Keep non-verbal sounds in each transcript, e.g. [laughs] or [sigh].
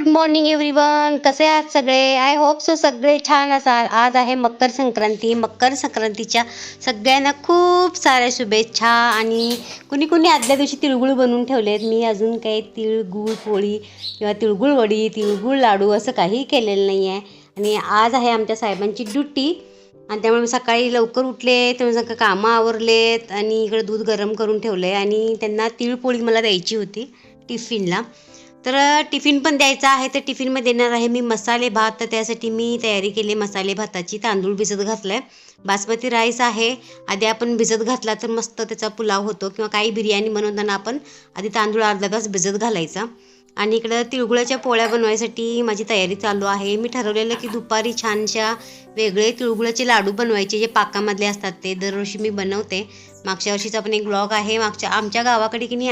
Good morning everyone कसे आहात सगळे? आय होप सो सगळे छान असाल. आज आहे मकर संक्रांती. मकर संक्रांतीच्या सगळ्यांना खूप साऱ्या शुभेच्छा आणि कुणी कुणी आदल्या दिवशी तिळगुळ बनवून ठेवले आहेत मी अजून काही तिळगुळ पोळी किंवा तिळगुळ वडी तिळगुळ लाडू असं काही केलेलं नाही आहे आणि आज आहे आमच्या साहेबांची ड्युटी. आणि त्यामुळे मी सकाळी लवकर उठले त्यामुळे सगळं कामं आवरलेत आणि इकडे दूध गरम करून ठेवलं आहे आणि त्यांना तिळपोळी मला द्यायची होती टिफिनला. तर टिफिन पण द्यायचा आहे तर टिफिनमध्ये देणार आहे मी मसाले भात. तर त्यासाठी मी तयारी केली मसाले भाताची. तांदूळ भिजत घातला आहे बासमती राईस आहे. आधी आपण भिजत घातला तर मस्त त्याचा पुलाव होतो. किंवा काही बिर्याणी बनवताना आपण आधी तांदूळ अर्धा तास भिजत घालायचा. आणि इकडं तिळगुळाच्या पोळ्या बनवायसाठी माझी तयारी चालू आहे. मी ठरवलेलं की दुपारी छानशा वेगळे तिळगुळाचे लाडू बनवायचे जे पाकामधले असतात ते. दरवर्षी मी बनवते. मागच्या वर्षीचा पण एक ब्लॉग आहे. मागच्या आमच्या गावाकडे की नाही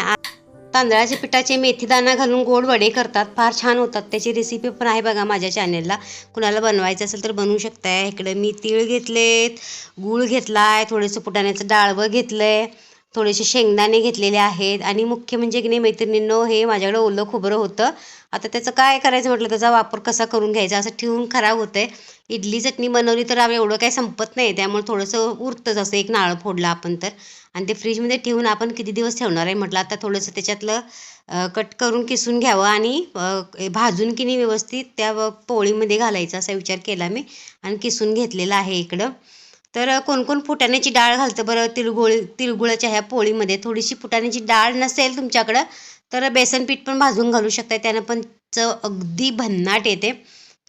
तांदळाच्या पिठाचे मेथीदाणा घालून गोड वडे करतात. फार छान होतात. त्याची रेसिपी पण आहे बघा माझ्या चॅनेलला कुणाला बनवायचं असेल तर बनवू शकताय. इकडे मी तीळ घेतलेत गूळ घेतला आहे थोडंसं फुटाण्याचं डाळवं घेतलं आहे थोडेसे शेंगदाणे घेतलेले आहेत. आणि मुख्य म्हणजे की नाही मैत्रिणींनो हे माझ्याकडे ओलं खोबरं होतं. आता त्याचं काय करायचं म्हटलं त्याचा वापर कसा करून घ्यायचा असं ठेवून खराब होतं आहे इडली चटणी बनवली तर आम्ही एवढं काही संपत नाही त्यामुळे थोडंसं उरतंच असं एक नारळ फोडला आपण तर. आणि ते फ्रीजमध्ये ठेवून आपण किती दिवस ठेवणार आहे म्हटलं आता थोडंसं त्याच्यातलं कट करून किसून घ्यावं आणि भाजून की नाही व्यवस्थित त्या पोळीमध्ये घालायचा असा विचार केला मी आणि किसून घेतलेला आहे इकडं. तर कोण कोण फुटाण्याची डाळ घालतं बरं? तिळगुळ तिळगुळाच्या ह्या पोळीमध्ये थोडीशी फुटाण्याची डाळ नसेल तुमच्याकडं तर बेसन पीठ पण भाजून घालू शकता त्यानं पण चव अगदी भन्नाट येते.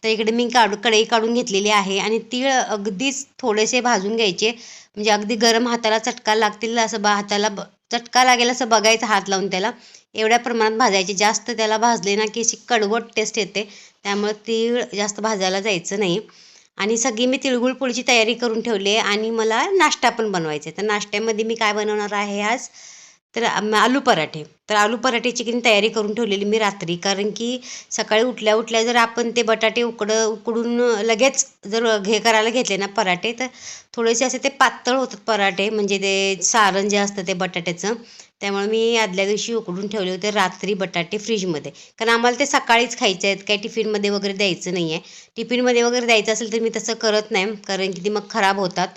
तर इकडे मी काढू कढई काढून घेतलेली आहे आणि तीळ अगदीच थोडेसे भाजून घ्यायचे. म्हणजे अगदी गरम हाताला चटका लागतील असं बा हाताला ब चटका लागेल असं बघायचं हात लावून त्याला. एवढ्या प्रमाणात भाजायचे. जास्त त्याला भाजले ना की अशी कडवट टेस्ट येते. त्यामुळे तीळ जास्त भाजायला जायचं नाही. आणि सगळी मी तिळगुळ पोळीची तयारी करून ठेवली आहे आणि मला नाश्ता पण बनवायचा आहे. तर नाश्त्यामध्ये मी काय बनवणार आहे आज? तर आलू पराठे. तर आलू पराठ्याची की तयारी करून ठेवलेली मी रात्री. कारण की सकाळी उठल्या उठल्या जर आपण ते बटाटे उकड उकडून लगेच जर घे करायला घेतले ना पराठे तर थोडेसे असे ते पातळ होतात पराठे. म्हणजे ते सारण जे असतं ते बटाट्याचं. त्यामुळे मी आदल्या दिवशी उकडून ठेवले होते रात्री बटाटे फ्रीजमध्ये. कारण आम्हाला ते सकाळीच खायचे आहेत. काही टिफिनमध्ये वगैरे द्यायचं नाही आहे टिफिनमध्ये वगैरे द्यायचं असेल तर मी तसं करत नाही. कारण की ते मग खराब होतात.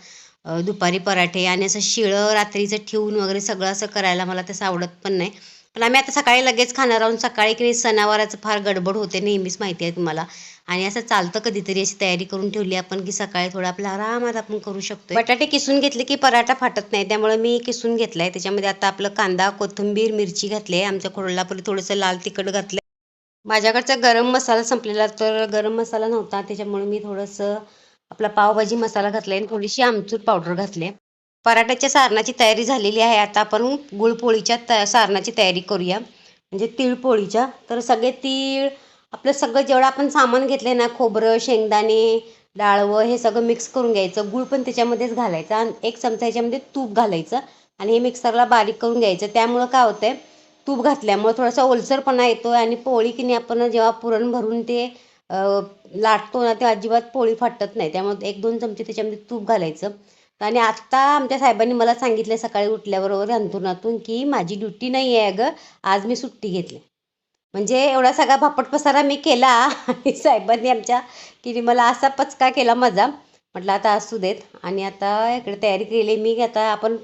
दुपारी पराठे आणि असं शिळं रात्रीचं ठेवून वगैरे सगळं असं करायला मला तसं आवडत पण नाही. पण आम्ही आता सकाळी लगेच खाणार आहोत. सकाळी की नाही सणावाराचं फार गडबड होते नेहमीच माहिती आहे तुम्हाला. आणि असं चालतं कधीतरी अशी तयारी करून ठेवली आपण की सकाळी थोडं आपल्या आरामात आपण करू शकतो बटाटे किसून घेतले की पराठा फाटत नाही. त्यामुळे मी किसून घेतलाय. त्याच्यामध्ये आता आपलं कांदा कोथिंबीर मिरची घातली आहे. आमच्या कोल्हापुरी थोडंसं लाल तिखट घातलं माझ्याकडचा गरम मसाला संपलेला तर गरम मसाला नव्हता. त्याच्यामुळे मी थोडंसं आपला पावभाजी मसाला घातला आणि थोडीशी आमचूर पावडर घातली आहे पराठ्याच्या सारणाची तयारी झालेली आहे. आता आपण गुळपोळीच्या त सारणाची तयारी करूया. म्हणजे तिळपोळीच्या तर सगळे तीळ आपलं सगळं जेवढं आपण सामान घेतलं ना खोबरं शेंगदाणे डाळवं हे सगळं मिक्स करून घ्यायचं. गूळ पण त्याच्यामध्येच घालायचं आणि एक चमचा ह्याच्यामध्ये तूप घालायचं आणि हे मिक्सरला बारीक करून घ्यायचं. त्यामुळं काय होतं तूप घातल्यामुळं थोडासा ओलसरपणा येतो आणि पोळी की नाही आपण जेव्हा पुरण भरून ते लाटतो ना ते अजिबात पोळी फाटत नाही. त्यामुळे एक दोन चमचे त्याच्यामध्ये तूप घालायचं. आणि आत्ता आमच्या साहेबांनी मला सांगितलं सकाळी उठल्याबरोबर अंथरुणातून की माझी ड्युटी नाही आहे अगं आज मी सुट्टी घेतली. म्हणजे एवढा सगळा भापट पसारा मी केला आणि [laughs] साहेबांनी आमच्या की मला असा पचका केला माझा. म्हटलं आता असू देत. आणि आता इकडे तयारी केली मी आता आपण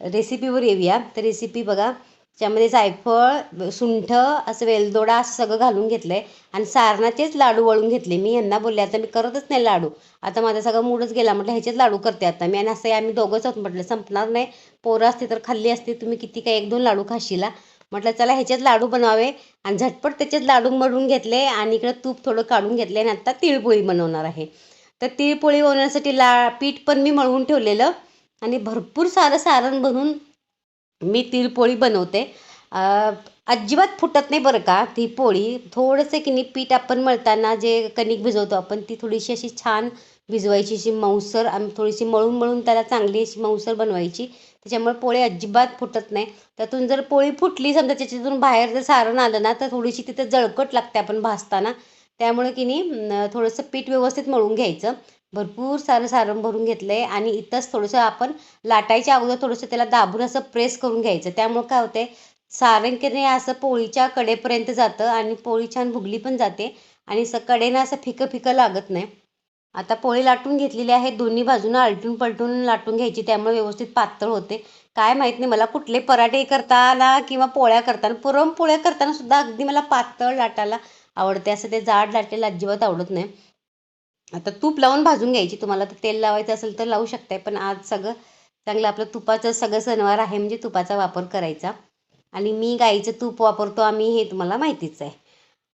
रेसिपीवर येऊया. तर रेसिपी बघा. त्यामध्ये जायफळ सुंठ असं वेलदोडा असं सगळं घालून घेतलं आहे आणि सारणाचेच लाडू वळून घेतले. मी यांना बोलले आता मी करतच नाही लाडू. आता माझा सगळं मूडच गेला. म्हटलं ह्याचेच लाडू करते आता. मी आणि असं आम्ही दोघंच आहोत. म्हटलं संपणार नाही. पोरं असते तर खाल्ली असते. तुम्ही किती काय एक दोन लाडू खाशीला. म्हटलं चला ह्याचेच लाडू बनवावे. आणि झटपट त्याचेच लाडू मडून घेतले. आणि इकडं तूप थोडं काढून घेतले. आणि आता तिळपोळी बनवणार आहे. तर तिळपोळी बनवण्यासाठी ला पीठ पण मी मळवून ठेवलेलं. आणि भरपूर सारं सारण बनवून मी तिळपोळी बनवते. अजिबात फुटत नाही बरं का ती पोळी. थोडंसं की नाही पीठ आपण मळताना जे कणिक भिजवतो आपण ती थोडीशी अशी छान भिजवायची अशी मऊसर आणि थोडीशी मळून मळून त्याला चांगली अशी मऊसर बनवायची. त्याच्यामुळे पोळी अजिबात फुटत नाही. त्यातून जर पोळी फुटली समजा त्याच्यातून बाहेर जर सारण आलं ना तर थोडीशी तिथं जळकट लागते आपण भाजताना. त्यामुळे की नाही थोडंसं पीठ व्यवस्थित मळून घ्यायचं. भरपूर सारं सारण भरून घेतलं आहे आणि इथंच थोडंसं आपण लाटायच्या अगोदर थोडंसं त्याला दाबून असं प्रेस करून घ्यायचं. त्यामुळं काय होतं नाही असं पोळीच्या कडेपर्यंत जातं आणि पोळी छान भुगली पण जाते आणि असं कडेनं असं फिकं फिकं लागत नाही. आता पोळी लाटून घेतलेली आहे दोन्ही बाजूनं आलटून पलटून लाटून घ्यायची त्यामुळे व्यवस्थित पातळ होते. काय माहीत नाही मला कुठले पराठे करताना किंवा पोळ्या करताना पुरणपोळ्या करताना सुद्धा अगदी मला पातळ लाटायला आवडते. असं ते जाड लाटलेलं अजिबात आवडत नाही. आता तूप लावून भाजून घ्यायची. तुम्हाला तर तेल लावायचं असेल तर लावू शकताय पण आज सगळं चांगलं आपलं तुपाचं सगळं सणवार आहे म्हणजे तुपाचा वापर करायचा. आणि मी गाईचं तूप वापरतो आम्ही हे तुम्हाला माहितीच आहे.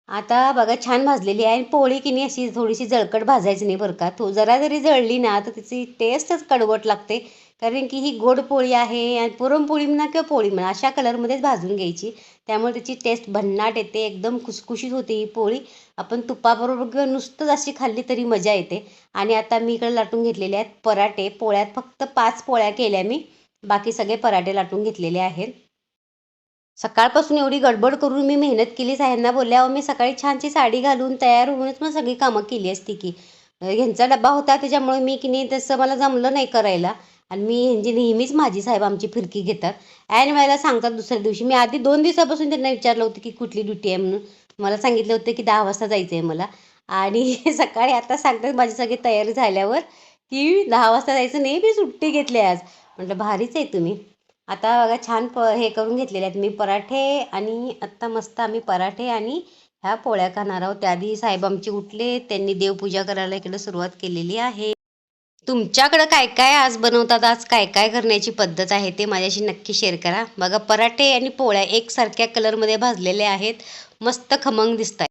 आता बघा छान भाजलेली आहे. आणि पोळी की नाही अशी थोडीशी जळकट भाजायची नाही बरं का. तो जरा जरी जळली ना तर तिची टेस्टच कडवट लागते. कारण की ही गोड पोळी आहे आणि पुरणपोळी म्हणा किंवा पोळी म्हणा अशा कलरमध्येच भाजून घ्यायची. त्यामुळे त्याची टेस्ट भन्नाट येते एकदम खुसखुशीत होते ही पोळी. आपण तुपाबरोबर किंवा नुसतंच अशी खाल्ली तरी मजा येते. आणि आता मी इकडे लाटून घेतलेले आहेत पराठे. पोळ्यात फक्त पाच पोळ्या केल्या मी. बाकी सगळे पराठे लाटून घेतलेले आहेत. सकाळपासून एवढी गडबड करून मी मेहनत केली साहेबांना बोलल्यावर मी सकाळी छानशी साडी घालून तयार होऊनच मग सगळी कामं केली असती की. ह्यांचा डबा होता त्याच्यामुळे मी की नाही तसं मला जमलं नाही करायला. आणि मी म्हणजे नेहमीच माझी साहेब आमची फिरकी घेतात. ऐन वेळेला सांगतात दुसऱ्या दिवशी. मी आधी दोन दिवसापासून त्यांना विचारलं होतं की कुठली ड्युटी आहे म्हणून. मला सांगितलं होतं की दहा वाजता जायचं आहे मला. आणि [laughs] सकाळी आता सांगतात माझी सगळी तयारी झाल्यावर की दहा वाजता जायचं. नाही मी सुट्टी घेतली आज. म्हटलं भारीच आहे तुम्ही. आता बघा छान प हे करून घेतलेले आहेत. मी पराठे आणि आत्ता मस्त आम्ही पराठे आणि ह्या पोळ्या खाणार आहोत. त्याआधी साहेब आमचे उठले. त्यांनी देवपूजा करायला इकडे सुरुवात केलेली आहे. तुमच्याकडं काय काय आज बनवतात? आज काय काय करण्याची पद्धत आहे ते माझ्याशी नक्की शेअर करा. बघा पराठे आणि पोळ्या एकसारख्या कलरमध्ये भाजलेल्या आहेत. मस्त खमंग दिसत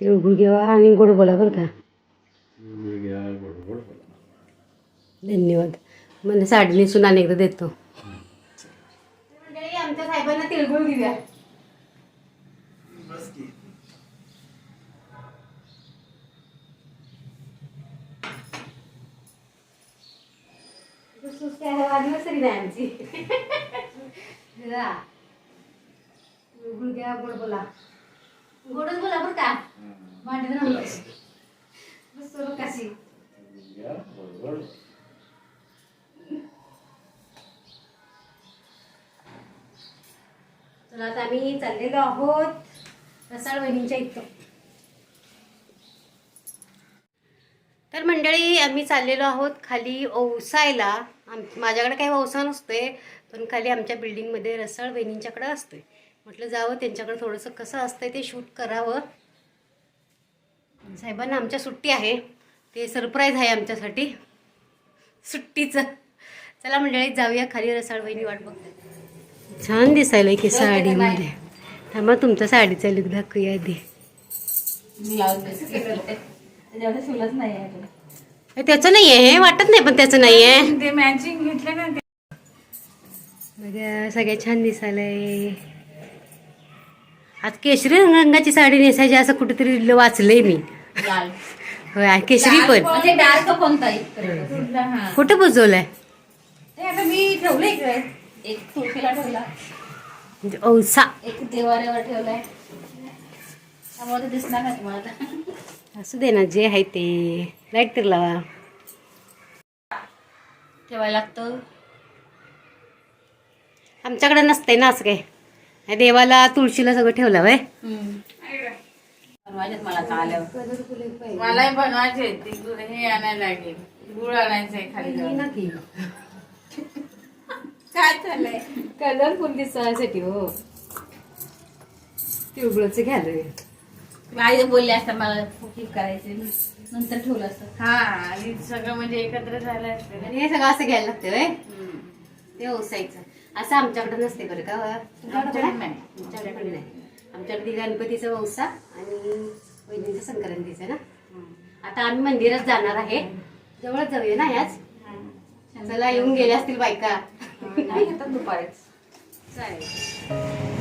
तिळगुळ घेवा आणि गोड बोला बरं का. धन्यवाद. मला साडी नेसून अनेकदा देतो. आमच्या साहेबांना तिळगुळ घेऊया. अनिव्हर्सरी नाही आमची. [laughs] तिळगुळ घ्या गोड बोला. गोडच बोला बरं का. बस सुरू कशी. तर आता आम्ही चाललेलो आहोत रसाळ वहिनींच्या इथं. तर मंडळी आम्ही चाललेलो आहोत खाली ओवसायला आम माझ्याकडे काही ओवसा नसतोय पण खाली आमच्या बिल्डिंगमध्ये रसाळ वहिनींच्याकडे असतोय. म्हटलं जावं त्यांच्याकडे थोडंसं कसं असतंय ते शूट करावं. साहेबांना आमच्या सुट्टी आहे. ते सरप्राईज आहे आमच्यासाठी. सुट्टीचं. चला मंडळीत जाऊया खाली रसाळ वहिनी वाट बघते. छान दिसायला की साडीमध्ये. थांबा तुमच्या साडीचा लुक दाखवूया आधी. हे त्याचं नाही आहे हे वाटत नाही पण त्याचं नाही आहे ते मॅचिंग घेतलं ना बघा सगळ्या छान दिसायलंय. आज केशरी रंगाची साडी नेसायची असं कुठेतरी वाचलंय मी. होय केशरी पण. म्हणजे डार्क कोणता कुठला कुठं बुजवलंय? मी एक तुळशीला ठेवला. म्हणजे औसा. एक देवाऱ्यावर ठेवलाय. त्यामुळे ते दिसणार नाही तुम्हाला आता. असू दे ना जे आहे ते. लाइट तर लावा. ठेवायला लागतं. आमच्याकडे नसतंय ना असं काय देवाला तुळशीला सगळं ठेवलं वय. बनवायचे मला बनवायचे ते गुळ हे आणायला लागेल. गुळ आणायचंय खाली. काय चाललंय? कलरफुल दिसायसाठी हो. तिळगुळचं घ्यालोय. आई बोलले असता मला कुकिंग करायचे. नंतर ठेवलं असतं. हा आणि सगळं म्हणजे एकत्र झालं असतं. हे सगळं असं घ्यायला लागतं वय. ते ओसायचं. असं आमच्याकडे नसते बरं का? तुमच्याकडे आमच्याकडे नाही. आमच्याकडे नाही. आमच्याकडे गणपतीचा वौसा आणि वहिनीचं संक्रांतीचं ना? आता आम्ही मंदिरात जाणार आहे. जवळच जाऊया ना याच? चला येऊन गेल्या असतील बायका. नाही दुपारीच. चालेल.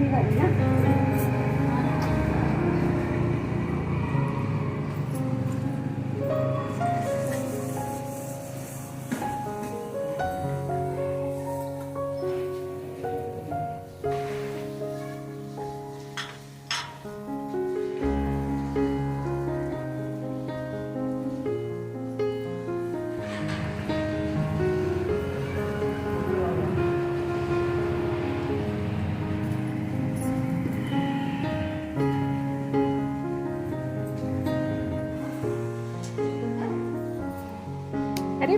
như vậy nhá.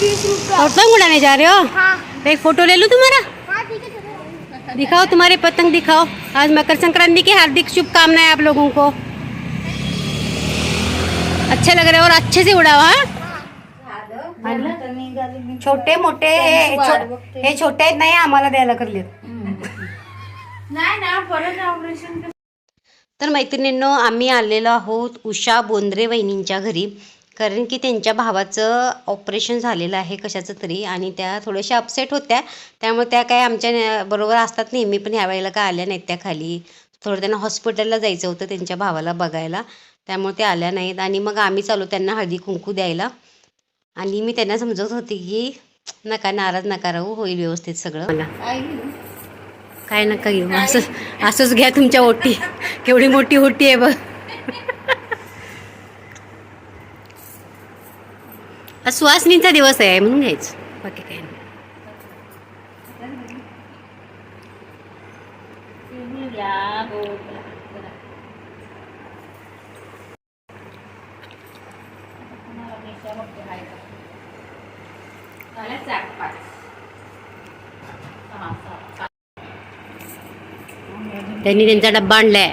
पतंग उड़ाने जा रहे हो? एक फोटो ले लूं तुम्हारा? दिखाओ तुम्हारे पतंग दिखाओ। आज मकर संक्रांति की हार्दिक शुभकामनाएं आप लोगों को। अच्छे लग रहे हैं और अच्छे से उड़ाओ हाँ? छोटे मोठे हे हे छोटे आहेत नाही आम्हाला द्यायला करले तर मैत्रिणींनो आम्ही आलेलो आहोत उषा बोंद्रे वहिनींच्या घरी. कारण की त्यांच्या भावाचं ऑपरेशन झालेलं आहे कशाचं तरी आणि त्या थोड्याशा अपसेट होत्या. त्यामुळे त्या काय आमच्या बरोबर असतात नेहमी पण ह्या वेळेला काय आल्या नाहीत त्या खाली. थोडं त्यांना हॉस्पिटलला जायचं होतं त्यांच्या भावाला बघायला. त्यामुळे त्या आल्या नाहीत आणि मग आम्ही चालू त्यांना हळदी कुंकू द्यायला. आणि मी त्यांना समजवत होती की नका नाराज नका राहू होईल व्यवस्थित सगळं. मला काय नका घेऊ असं असंच घ्या तुमच्या ओटी. केवढी मोठी ओटी आहे बघ. सुहासनीचा दिवस आहे म्हणून घ्यायचं. बाकी काय नाही. त्यांनी त्यांचा डब्बा आणलाय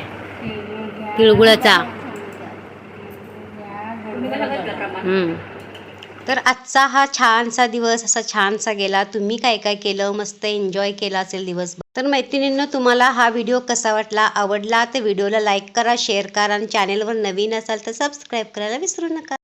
तिळगुळाचा. हम्म. तर आजचा हा छानसा दिवस असा छानसा गेला. तुम्ही काय काय केलं? मस्त एन्जॉय केला असेल दिवस तर मैत्रिणींनो तुम्हाला हा व्हिडिओ कसा वाटला? आवडला तर व्हिडिओला लाईक करा शेअर करा आणि चॅनेलवर नवीन असाल तर सबस्क्राईब करायला विसरू नका.